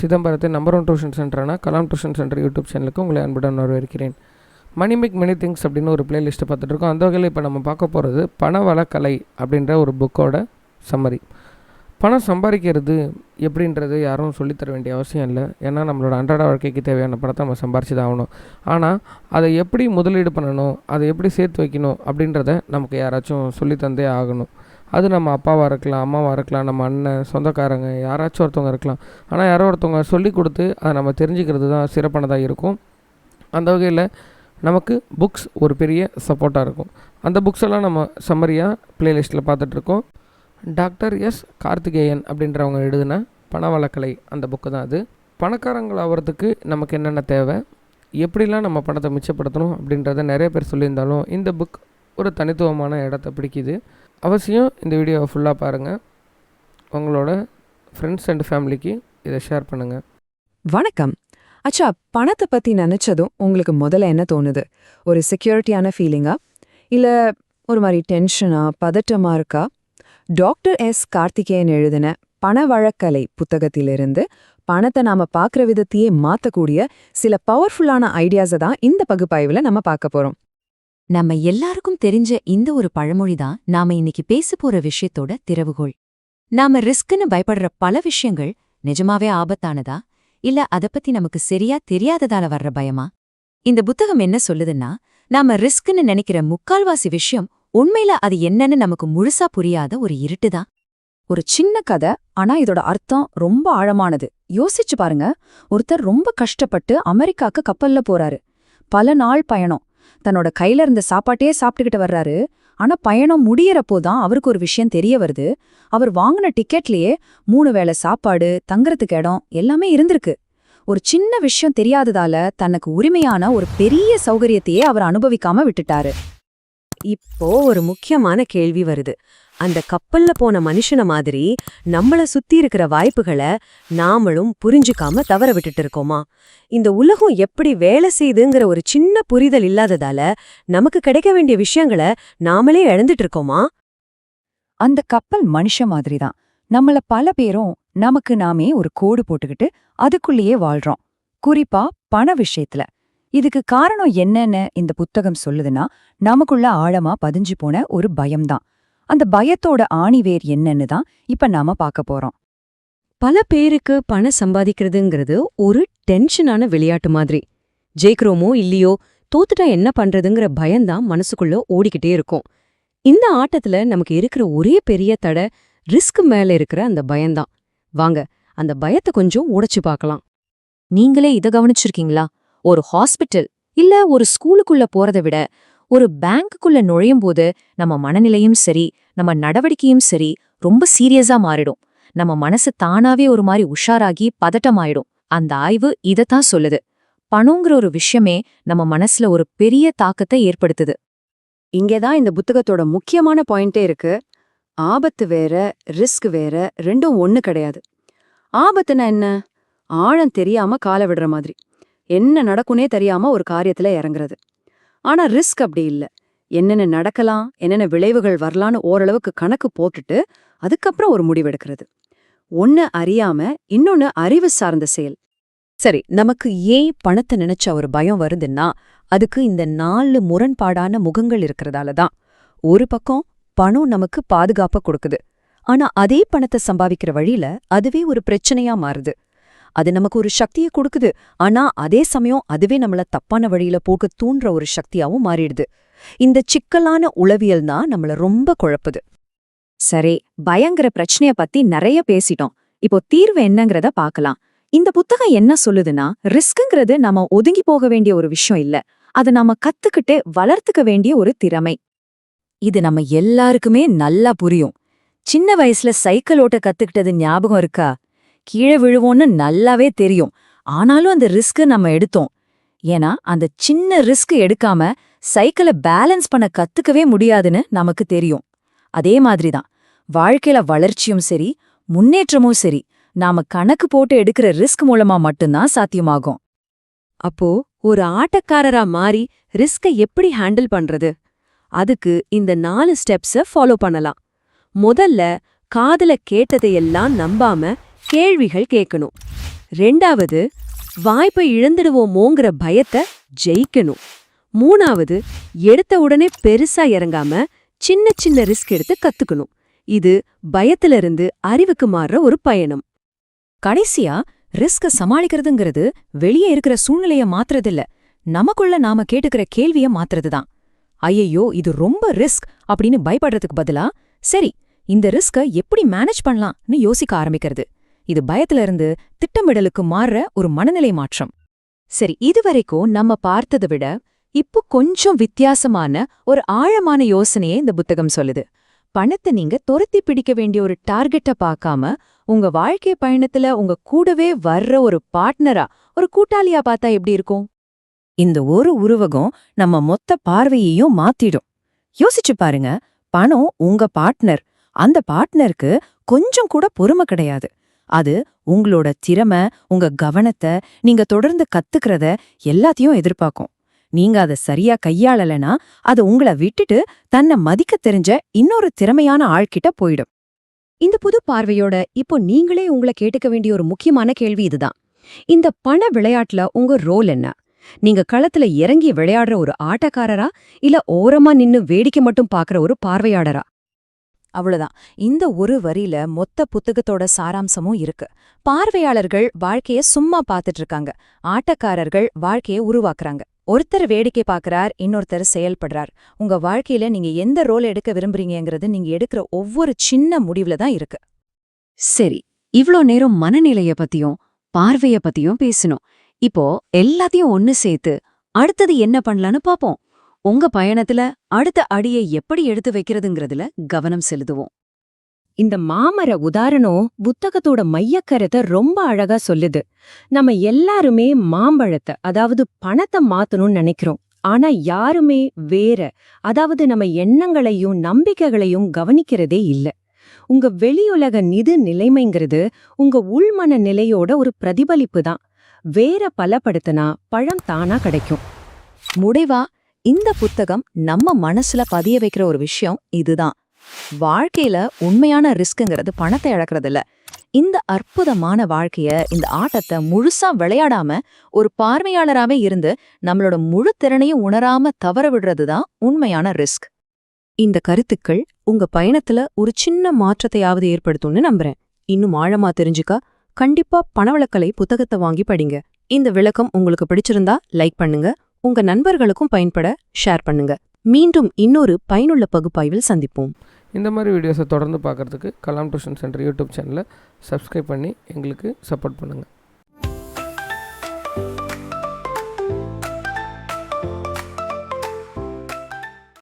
சிதம்பரத்தின் number one tuition சென்டரான Kalam tuition centre YouTube சேனலுக்கு உங்களை அன்புடன் வரவேற்கிறேன். மணி மேக் மெனி திங்ஸ் அப்படின்னு ஒரு பிளேலிஸ்ட்டை பார்த்துட்ருக்கோம் அந்த வகையில் இப்போ நம்ம பார்க்க போகிறது பணவளக்கலை அப்படின்ற ஒரு புக்கோட சம்மரி பணம் சம்பாதிக்கிறது எப்படின்றது யாரும் சொல்லித்தர வேண்டிய அவசியம் இல்லை. ஏன்னா நம்மளோட அன்றாட வாழ்க்கைக்கு தேவையான பணத்தை நம்ம சம்பாரிச்சு தான் ஆகணும். ஆனால் அதை எப்படி முதலீடு பண்ணணும் அதை எப்படி சேர்த்து வைக்கணும் அப்படின்றத நமக்கு யாராச்சும் சொல்லித்தந்தே ஆகணும். அது நம்ம அப்பாவாக இருக்கலாம் அம்மாவாக இருக்கலாம் நம்ம அண்ணன் சொந்தக்காரங்க யாராச்சும் ஒருத்தவங்க இருக்கலாம். ஆனால் யாரோ ஒருத்தவங்க சொல்லி கொடுத்து அதை நம்ம தெரிஞ்சுக்கிறது தான் சிறப்பானதாக இருக்கும். அந்த வகையில் நமக்கு புக்ஸ் ஒரு பெரிய சப்போர்ட்டாக இருக்கும். அந்த புக்ஸ் எல்லாம் நம்ம சம்மரியாக ப்ளேலிஸ்ட்டில் பார்த்துட்ருக்கோம் டாக்டர் எஸ். கார்த்திகேயன் அப்படின்றவங்க எழுதின பணவளக்கலை அந்த புக்கு தான் அது. பணக்காரங்கள் ஆகிறதுக்கு நமக்கு என்னென்ன தேவை? எப்படிலாம் நம்ம பணத்தை மிச்சப்படுத்தணும் அப்படின்றத நிறைய பேர் சொல்லியிருந்தாலும் இந்த புக் ஒரு தனித்துவமான இடத்த பிடிக்குது. அவசியம் இந்த வீடியோவை ஃபுல்லாக பாருங்கள் உங்களோட ஃப்ரெண்ட்ஸ் அண்ட் ஃபேமிலிக்கு இதை ஷேர் பண்ணுங்கள் வணக்கம். அச்சா பணத்தை பற்றி நினச்சதும் உங்களுக்கு முதல்ல என்ன தோணுது? ஒரு செக்யூரிட்டியான ஃபீலிங்கா இல்லை ஒரு மாதிரி டென்ஷனாக பதட்டமாக இருக்கா? Doctor S. கார்த்திகேயன் எழுதின பணவழக்கலை புத்தகத்திலிருந்து பணத்தை நாம பார்க்குற விதத்தையே மாத்தக்கூடிய சில பவர்ஃபுல்லான ஐடியாஸை தான் இந்த பகுப்பாய்வுல நம்ம பார்க்க போறோம். நம்ம எல்லாருக்கும் தெரிஞ்ச இந்த ஒரு பழமொழி தான் நாம இன்னைக்கு பேச போற விஷயத்தோட திறவுகோள். நாம ரிஸ்க்னு பயப்படுற பல விஷயங்கள் நிஜமாவே ஆபத்தானதா? இல்ல அத பத்தி நமக்கு சரியா தெரியாததால வர்ற பயமா? இந்த புத்தகம் என்ன சொல்லுதுன்னா நாம ரிஸ்க்னு நினைக்கிற முக்கால்வாசி விஷயம் உண்மையில அது என்னன்னு நமக்கு முழுசா புரியாத ஒரு இருட்டுதான். ஒரு சின்ன கதை ஆனா இதோட அர்த்தம் ரொம்ப ஆழமானது. யோசிச்சு பாருங்க. ஒருத்தர் ரொம்ப கஷ்டப்பட்டு அமெரிக்காக்கு கப்பல்ல போறாரு. பல நாள் பயணம். தன்னோட கையில இருந்த சாப்பாட்டையே சாப்பிட்டுக்கிட்டு வர்றாரு. ஆனா பயணம் முடியறப்போ தான் அவருக்கு ஒரு விஷயம் தெரிய வருது. அவர் வாங்கின டிக்கெட்லயே மூணு வேளை சாப்பாடு தங்கறதுக்கு இடம் எல்லாமே இருந்திருக்கு. ஒரு சின்ன விஷயம் தெரியாததால தனக்கு உரிமையான ஒரு பெரிய சௌகரியத்தையே அவர் அனுபவிக்காம விட்டுட்டாரு. இப்போ ஒரு முக்கியமான கேள்வி வருது. அந்த கப்பல்ல போன மனுஷன மாதிரி நம்மள சுத்தி இருக்கிற வாய்ப்புகளை நாமளும் புரிஞ்சுக்காம தவற விட்டுட்டு இருக்கோமா? இந்த உலகம் எப்படி வேலை செய்யுதுங்கிற ஒரு சின்ன புரிதல் இல்லாததால நமக்கு கிடைக்க வேண்டிய விஷயங்களை நாமளே இழந்துட்டு இருக்கோமா? அந்த கப்பல் மனுஷ மாதிரிதான். நம்மள பல பேரும் நமக்கு நாமே ஒரு கோடு போட்டுக்கிட்டு அதுக்குள்ளேயே வாழ்றோம். குறிப்பா பண விஷயத்துல. இதுக்கு காரணம் என்னன்னு இந்த புத்தகம் சொல்லுதுன்னா நமக்குள்ள ஆழமா பதிஞ்சு போன ஒரு பயம்தான். அந்த பயத்தோட ஆணிவேர் என்னன்னு தான் இப்ப நாம பார்க்க போறோம். பல பேருக்கு பணம் சம்பாதிக்கிறதுங்கிறது ஒரு டென்ஷனான விளையாட்டு மாதிரி. ஜெயிக்கிறோமோ இல்லையோ தோத்துட்டா என்ன பண்றதுங்கிற பயம்தான் மனசுக்குள்ள ஓடிக்கிட்டே இருக்கும். இந்த ஆட்டத்துல நமக்கு இருக்கிற ஒரே பெரிய தடை ரிஸ்க் மேல இருக்கிற அந்த பயம்தான். வாங்க அந்த பயத்தை கொஞ்சம் உடைச்சு பார்க்கலாம். நீங்களே இத கவனிச்சிருக்கீங்களா? ஒரு ஹாஸ்பிட்டல் இல்ல ஒரு ஸ்கூலுக்குள்ள போறதை விட ஒரு பேங்க்குள்ள நுழையும் போது நம்ம மனநிலையும் சரி நம்ம நடவடிக்கையும் சரி ரொம்ப சீரியஸா மாறிடும். நம்ம மனசு தானாவே ஒரு மாதிரி உஷாராகி பதட்டமாயிடும். அந்த ஆய்வு இதைத்தான் சொல்லுது. பணங்கிற ஒரு விஷயமே நம்ம மனசுல ஒரு பெரிய தாக்கத்தை ஏற்படுத்துது. இங்கேதான் இந்த புத்தகத்தோட முக்கியமான பாயிண்டே இருக்கு. ஆபத்து வேற ரிஸ்க் வேற ரெண்டும் ஒன்னு கிடையாது. ஆபத்துனா என்ன? ஆழம் தெரியாம கால விடுற மாதிரி. என்ன நடக்குனே தெரியாம ஒரு காரியத்துல இறங்குறது. ஆனா ரிஸ்க் அப்படி இல்ல. என்னென்ன நடக்கலாம் என்னென்ன விளைவுகள் வரலான்னு ஓரளவுக்கு கணக்கு போட்டுட்டு அதுக்கப்புறம் ஒரு முடிவெடுக்கிறது. ஒன்னு அறியாம இன்னொன்னு அறிவு சார்ந்த செயல். சரி நமக்கு ஏன் பணத்தை நினைச்ச ஒரு பயம் வருதுன்னா அதுக்கு இந்த நாலு முரண்பாடான முகங்கள் இருக்கிறதால தான். ஒரு பக்கம் பணம் நமக்கு பாதுகாப்ப கொடுக்குது. ஆனா அதே பணத்தை சம்பாதிக்கிற வழியில அதுவே ஒரு பிரச்சனையா மாறுது. அது நமக்கு ஒரு சக்தியை கொடுக்குது. ஆனா அதே சமயம் அதுவே நம்மள தப்பான வழியில போக தூண்டுற ஒரு சக்தியாவும் மாறிடுது. இந்த சிக்கலான உளவியல் தான் நம்மள ரொம்ப குழப்புது. சரி பயங்கர பிரச்சனைய பத்தி நிறைய பேசிட்டோம். இப்போ தீர்வு என்னங்கறத பாக்கலாம். இந்த புத்தகம் என்ன சொல்லுதுன்னா ரிஸ்க்ங்கிறது நாம ஒதுங்கி போக வேண்டிய ஒரு விஷயம் இல்ல. அது நாம கத்துக்கிட்டு வளர்த்துக்க வேண்டிய ஒரு திறமை. இது நம்ம எல்லாருக்குமே நல்லா புரியும். சின்ன வயசுல சைக்கிள் ஓட்ட கத்துக்கிட்டது ஞாபகம் இருக்கா? கீழே விழுவோன்னு நல்லாவே தெரியும். ஆனாலும் அந்த ரிஸ்க் நம்ம எடுத்தோம். ஏன்னா அந்த சின்ன ரிஸ்க் எடுக்காம சைக்கிளை பேலன்ஸ் பண்ண கத்துக்கவே முடியாதுன்னு நமக்கு தெரியும். அதே மாதிரிதான். வாழ்க்கையில வளர்ச்சியும் சரி முன்னேற்றமும் சரி நாம கணக்கு போட்டு எடுக்கிற ரிஸ்க் மூலமா மட்டும்தான் சாத்தியமாகும். அப்போ ஒரு ஆட்டக்காரரா மாறி ரிஸ்கை எப்படி ஹேண்டில் பண்றது? அதுக்கு இந்த நாலு ஸ்டெப்ஸ ஃபாலோ பண்ணலாம். முதல்ல காதுல கேட்டதையெல்லாம் நம்பாம கேள்விகள் கேட்கணும். ரெண்டாவது வாய்ப்பை இழந்துடுவோமோங்கிற பயத்தை ஜெயிக்கணும். மூணாவது எடுத்த உடனே பெருசா இறங்காம சின்ன சின்ன ரிஸ்க் எடுத்து கத்துக்கணும். இது பயத்துல இருந்து அறிவுக்கு மாறுற ஒரு பயணம். கடைசியா ரிஸ்க சமாளிக்கிறதுங்கிறது வெளியே இருக்கிற சூழ்நிலைய மாத்துறதில்ல. நமக்குள்ள நாம கேட்டுக்கிற கேள்விய மாத்துறதுதான். ஐயையோ இது ரொம்ப ரிஸ்க் அப்படின்னு பயப்படுறதுக்கு பதிலா சரி இந்த ரிஸ்க எப்படி மேனேஜ் பண்ணலாம்னு யோசிக்க ஆரம்பிக்கிறது. இது பயத்துல இருந்து திட்டமிடலுக்கு மாறுற ஒரு மனநிலை மாற்றம். சரி இதுவரைக்கும் நம்ம பார்த்ததை விட இப்போ கொஞ்சம் வித்தியாசமான ஒரு ஆழமான யோசனையை இந்த புத்தகம் சொல்லுது. பணத்தை நீங்க துரத்தி பிடிக்க வேண்டிய ஒரு டார்கெட்டை பார்க்காம உங்க வாழ்க்கை பயணத்துல உங்க கூடவே வர்ற ஒரு பார்ட்னரா ஒரு கூட்டாளியா பார்த்தா எப்படி இருக்கும்? இந்த ஒரு உருவகம் நம்ம மொத்த பார்வையையும் மாத்திடும். யோசிச்சு பாருங்க பணம் உங்க பார்ட்னர். அந்த பார்ட்னருக்கு கொஞ்சம் கூட பொறுமை கிடையாது. அது உங்களோட திறமை உங்க கவனத்தை நீங்க தொடர்ந்து கத்துக்கிறத எல்லாத்தையும் எதிர்பார்க்கும். நீங்க அதை சரியா கையாளலனா அது உங்களை விட்டுட்டு தன்னை மதிக்க தெரிஞ்ச இன்னொரு திறமையான ஆள்கிட்ட போயிடும். இந்த புது பார்வையோட இப்போ நீங்களே உங்களை கேட்டுக்க வேண்டிய ஒரு முக்கியமான கேள்வி இதுதான். இந்த பண விளையாட்டுல உங்க ரோல் என்ன? நீங்க களத்துல இறங்கி விளையாடுற ஒரு ஆட்டக்காரரா இல்ல ஓரமா நின்னு வேடிக்கை மட்டும் பாக்குற ஒரு பார்வையாளரா? அவ்வளவுதான். இந்த ஒரு வரியில மொத்த புத்தகத்தோட சாராம்சமும் இருக்கு. பார்வையாளர்கள் வாழ்க்கைய சும்மா பார்த்துட்டு இருக்காங்க ஆட்டக்காரர்கள் வாழ்க்கைய உருவாக்குறாங்க. ஒருத்தர் வேடிக்கை பார்க்கறார் இன்னொருத்தர் செயல்படுறார். உங்க வாழ்க்கையில நீங்க எந்த ரோல் எடுக்க விரும்புறீங்கிறது நீங்க எடுக்கிற ஒவ்வொரு சின்ன முடிவுல தான் இருக்கு. சரி இவ்ளோ நேரம் மனநிலைய பத்தியும் பார்வைய பத்தியும் பேசணும் இப்போ எல்லாத்தையும் ஒன்னு சேர்த்து அடுத்தது என்ன பண்ணலான்னு பாப்போம். உங்க பயணத்துல அடுத்த அடியை எப்படி எடுத்து வைக்கிறதுங்கிறதுல கவனம் செலுத்துவோம். இந்த மாமர உதாரணம் புத்தகத்தோட மையக்கருத்தை ரொம்ப அழகா சொல்லுது. நம்ம எல்லாருமே மாம்பழத்தை அதாவது பணத்தை மாத்தணும்னு நினைக்கிறோம். ஆனா யாருமே வேற அதாவது நம்ம எண்ணங்களையும் நம்பிக்கைகளையும் கவனிக்கிறதே இல்ல. உங்க வெளியுலக நிதி நிலைமைங்கிறது உங்க உள்மன நிலையோட ஒரு பிரதிபலிப்பு தான். வேற பலப்படுத்தினா பழம் தானா கிடைக்கும். முடிவா? இந்த புத்தகம் நம்ம மனசுல பதிய வைக்கிற ஒரு விஷயம் இதுதான். வாழ்க்கையில உண்மையான ரிஸ்க்குங்கிறது பணத்தை இழக்கிறது இல்ல இந்த அற்புதமான வாழ்க்கைய இந்த ஆட்டத்தை முழுசா விளையாடாம ஒரு பார்வையாளராவே இருந்து நம்மளோட முழு திறனையும் உணராம தவற விடுறது தான் உண்மையான ரிஸ்க். இந்த கருத்துக்கள் உங்க பயணத்துல ஒரு சின்ன மாற்றத்தையாவது ஏற்படுத்தும்னு நம்புறேன். இன்னும் ஆழமா தெரிஞ்சுக்க கண்டிப்பா பணவளக்கலை புத்தகத்தை வாங்கி படிங்க. இந்த விளக்கம் உங்களுக்கு பிடிச்சிருந்தா லைக் பண்ணுங்க. உங்க நண்பர்களுக்கும் பயன்பட ஷேர் பண்ணுங்க. மீண்டும் இன்னொரு பயனுள்ள பகுப்பாய்வில் சந்திப்போம். இந்த மாதிரி வீடியோஸை தொடர்ந்து பார்க்குறதுக்கு கலாம் டியூஷன் சென்டர் யூடியூப் சேனலை சப்ஸ்கிரைப் பண்ணி எங்களுக்கு சப்போர்ட் பண்ணுங்கள்